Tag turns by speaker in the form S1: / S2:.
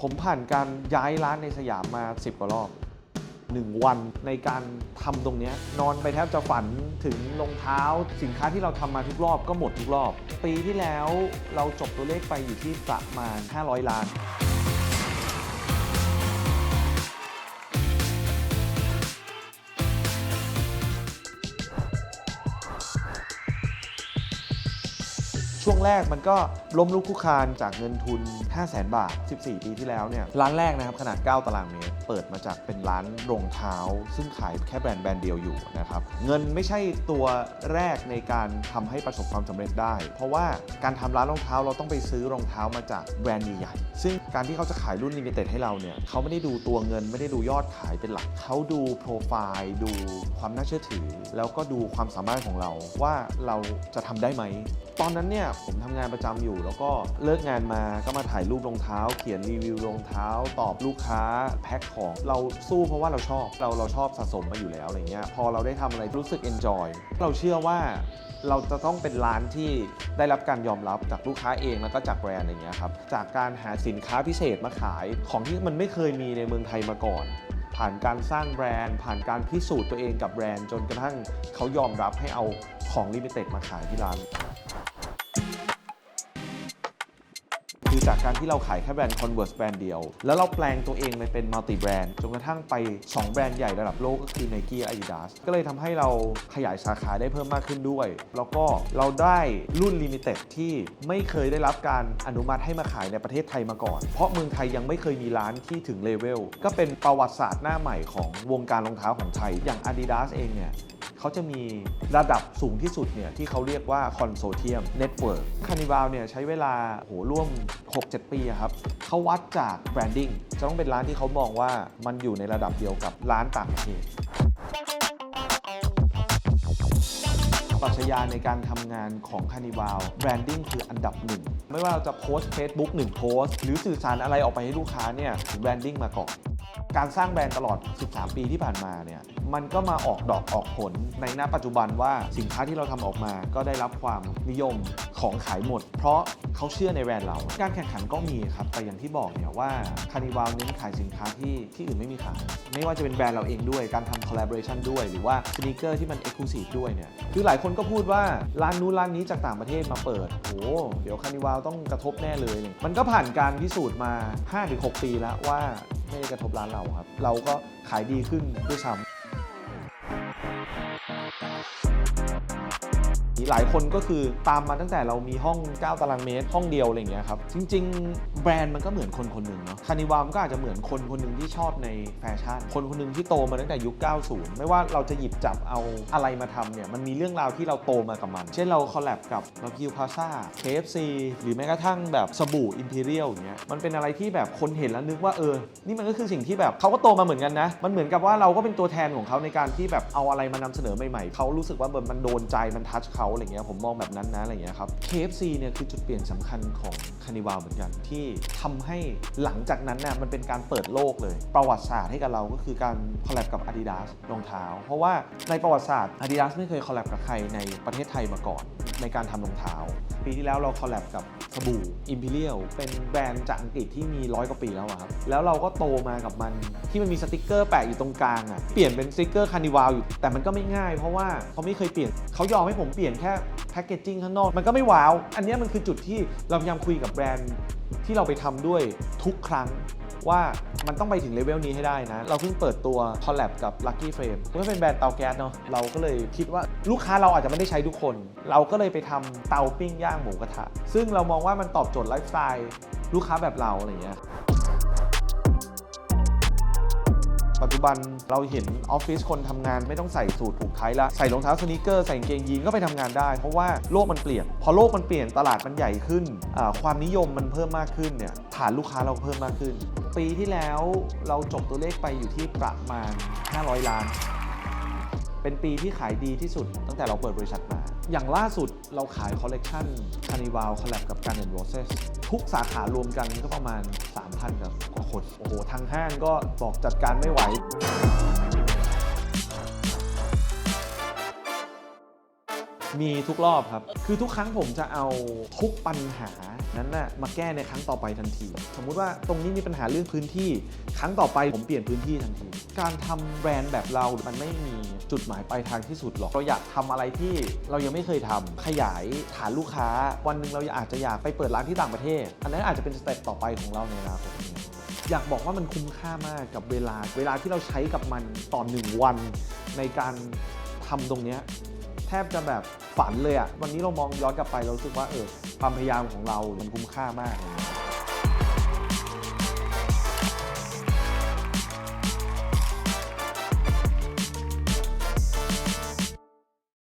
S1: ผมผ่านการย้ายร้านในสยามมา 10 กว่ารอบ 1 วันในการทำตรงนี้นอนไปแทบจะฝันถึงรองเท้า สินค้าที่เราทำมาทุกรอบก็หมดทุกรอบ ปีที่แล้วเราจบตัวเลขไปอยู่ที่ประมาณ 500 ล้าน ช่วงแรกมันก็ล้มลุกคุกคานจากเงินทุน 5 0 0แสนบาท 14 ปีที่แล้วเนี่ยร้านแรกนะครับขนาด 9 ตารางเมตรเปิดมาจากเป็นร้านรองเท้า ซึ่งขายแค่แบรนด์แบรนด์เดียวอยู่นะครับเงินไม่ใช่ตัวแรกในการทำให้ประสบความสำเร็จได้ เพราะว่าการทำร้านรองเท้าเราต้องไปซื้อรองเท้ามาจากแบรนด์ใหญ่ๆซึ่งการที่เขาจะขายรุ่นลิมิเต็ดให้เราเนี่ยเขาไม่ได้ดูตัวเงินไม่ได้ดูยอดขายเป็นหลักเขาดูโปรไฟล์ดูความน่าเชื่อถือ แล้วก็ดูความสามารถของเราว่าเราจะทำได้ไหม ตอนนั้นเนี่ยผมทำงานประจำอยู่ แล้วก็เลิกงานมาก็มาถ่ายรูปรองเท้า เขียนรีวิวรองเท้า ตอบลูกค้าแพ็คของเราสู้เพราะว่าเราชอบเราเราชอบสะสมมาอยู่แล้วอะไรเงี้ยพอเราได้ทำอะไรรู้สึก enjoy เราเชื่อว่าเราจะต้องเป็นร้านที่ได้รับการยอมรับจากลูกค้าเองแล้วก็จากแบรนด์อะไรเงี้ยครับจากการหาสินค้าพิเศษมาขายของที่มันไม่เคยมีในเมืองไทยมาก่อนผ่านการสร้างแบรนด์ ผ่านการพิสูจน์ตัวเองกับแบรนด์ จนกระทั่งเขายอมรับให้เอาของลิมิเต็ดมาขายที่ร้าน คือจากการที่เราขายแค่แบรนด์ Converse แบรนด์เดียว แล้วเราแปลงตัวเองไปเป็นมัลติแบรนด์จนกระทั่งไป 2 แบรนด์ใหญ่ระดับโลกก็คือ Nike และ Adidas ก็เลยทำให้เราขยายสาขาได้เพิ่มมากขึ้นด้วย แล้วก็เราได้รุ่นลิมิเต็ดที่ไม่เคยได้รับการอนุมัติให้มาขายในประเทศไทยมาก่อน เพราะเมืองไทยยังไม่เคยมีร้านที่ถึงเลเวลก็เป็นประวัติศาสตร์หน้าใหม่ของวงการรองเท้าของไทยอย่าง Adidas เองเนี่ย เขาจะมีระดับสูงที่สุดเนี่ยที่เขาเรียกว่าคอนโซเทียมเน็ตเวิร์กคานิวาลเนี่ยใช้เวลาโหร่วม 6-7 ปีครับเขาวัดจากแบรนดิ้งจะต้องเป็นร้านที่เขามองว่ามันอยู่ในระดับเดียวกับร้านต่างประเทศปรัชญาในการทำงานของคานิวาลแบรนดิ้งคืออันดับหนึ่ง ไม่ว่าเราจะโพสต์ Facebook 1 โพสต์ หรือสื่อสารอะไรออกไปให้ลูกค้าเนี่ยแบรนดิ้งมาก่อน การสร้างแบรนด์ตลอด 13 ปีที่ผ่านมาเนี่ยมันก็มาออกดอกออกผลในณปัจจุบันว่าสินค้าที่เราทำออกมาก็ได้รับความนิยมของขายหมด เพราะเขาเชื่อในแบรนด์เรา การแข่งขันก็มีครับ แต่อย่างที่บอกเนี่ยว่าคานิวาลเน้นขายสินค้าที่ที่อื่นไม่มีขาย ไม่ว่าจะเป็นแบรนด์เราเองด้วย การทำ collaboration ด้วย หรือว่าสน e เกอร์ที่มัน exclusive ด้วยเนี่ย คือหลายคนก็พูดว่าร้านนู้นร้านนี้จากต่างประเทศมาเปิด โอ้เดี๋ยวคานิวาลต้องกระทบแน่เลย มันก็ผ่านการพิสูจน์มา 5-6 ปีแล้วว่าไม่ได้กระทบร้านเราครับ เราก็ขายดีขึ้นด้วยซ้ำ หลายคนก็คือตามมาตั้งแต่เรามีห้อง 9 ตารางเมตร ห้องเดียวอะไรอย่างเงี้ยครับ จริง ๆ แบรนด์มันก็เหมือนคนคนหนึ่งเนาะคานิวามก็อาจจะเหมือนคนคนหนึ่งที่ชอบในแฟชั่น คนคนหนึ่งที่โตมาตั้งแต่ยุค 90 ไม่ว่าเราจะหยิบจับเอาอะไรมาทำเนี่ย มันมีเรื่องราวที่เราโตมากับมัน เช่นเราคอลแลบกับบาพิวพาซ่า KFC หรือแม้กระทั่งแบบสบู่อิมพีเรียลอย่างเงี้ย มันเป็นอะไรที่แบบคนเห็นแล้วนึกว่าเออ นี่มันก็คือสิ่งที่แบบเขาก็โตมาเหมือนกันนะ มันเหมือนกับว่าเราก็เป็นตัวแทนของเขาในการที่แบบเอาอะไรมานำเสนอใหม่ๆเขารู้สึกว่ามันมันโดนใจมันทัชเขาอะไรเงี้ยผมมองแบบนั้นนะอะไรเงี้ยครับ KFC เนี่ยคือจุดเปลี่ยนสำคัญของคานิวาเหมือนกัน ที่ทำให้หลังจากนั้นน่ะมันเป็นการเปิดโลกเลย ประวัติศาสตร์ให้กับเราก็คือการคอลแลบกับ Adidas รองเท้า เพราะว่าในประวัติศาสตร์ Adidas ไม่เคยคอลแลบกับใครในประเทศไทยมาก่อน ในการทำรองเท้า ปีที่แล้วเราคอลแลบกับสบู่ Imperial เป็นแบรนด์จากอังกฤษที่มีร้อยกว่าปีแล้วครับ แล้วเราก็โตมากับมันที่มันมีสติกเกอร์แปะอยู่ตรงกลางอะเปลี่ยนเป็นสติกเกอร์คานิวาอยู่ แต่มันก็ไม่ง่ายเพราะว่าเขาไม่เคยเปลี่ยนเขายอมให้ผมเปลี่ยนแค่แพคเกจจิ้งข้างนอก มันก็ไม่ว้าว อันนี้มันคือจุดที่เราพยายามคุยกับแบรนด์ที่เราไปทำด้วยทุกครั้งว่ามันต้องไปถึงเลเวลนี้ให้ได้นะ เราเพิ่งเปิดตัวคอลแลบกับ Lucky Frame ก็เป็นแบรนด์เตาแก๊สเนาะเราก็เลยคิดว่าลูกค้าเราอาจจะไม่ได้ใช้ทุกคน เราก็เลยไปทำเตาปิ้งย่างหมูกระทะ ซึ่งเรามองว่ามันตอบโจทย์ไลฟ์สไตล์ลูกค้าแบบเราอะไรอย่างเงี้ย ปัจจุบันเราเห็นออฟฟิศคนทำงานไม่ต้องใส่สูทผูกไทละใส่รองเท้าสนีกเกอร์ใส่เกงยีนก็ไปทำงานได้ เพราะว่าโลกมันเปลี่ยน พอโลกมันเปลี่ยนตลาดมันใหญ่ขึ้น ความนิยมมันเพิ่มมากขึ้นเนี่ยฐานลูกค้าเราเพิ่มมากขึ้น ปีที่แล้วเราจบตัวเลขไปอยู่ที่ประมาณ 500 ล้าน เป็นปีที่ขายดีที่สุด ตั้งแต่เราเปิดบริษัทมาอย่างล่าสุดเราขายคอลเลกชันคานิวาลคอลแลบกับการ n อน Roses ทุกสาขารวมกันก็ประมาณ 3,000กับ โอ้โห ทางห้างก็บอกจัดการไม่ไหวมีทุกรอบครับ คือทุกครั้งผมจะเอาทุกปัญหานั้นน่ะมาแก้ในครั้งต่อไปทันที สมมุติว่าตรงนี้มีปัญหาเรื่องพื้นที่ ครั้งต่อไปผมเปลี่ยนพื้นที่ทันที การทำแบรนด์แบบเรา มันไม่มีจุดหมายปลายทางที่สุดหรอก เราอยากทำอะไรที่เรายังไม่เคยทำขยายฐานลูกค้า วันหนึ่งเราอาจจะอยากไปเปิดร้านที่ต่างประเทศ อันนั้นอาจจะเป็นสเต็ปต่อไปของเราในอนาคต อยากบอกว่ามันคุ้มค่ามากกับเวลา เวลาที่เราใช้กับมันต่อหนึ่งวัน ในการทำตรงเนี้ยแทบจะแบบฝันเลยอะวันนี้เรามองย้อนกลับไปเราสึกว่าเออความพยายามของเรา มันคุ้มค่ามากเลย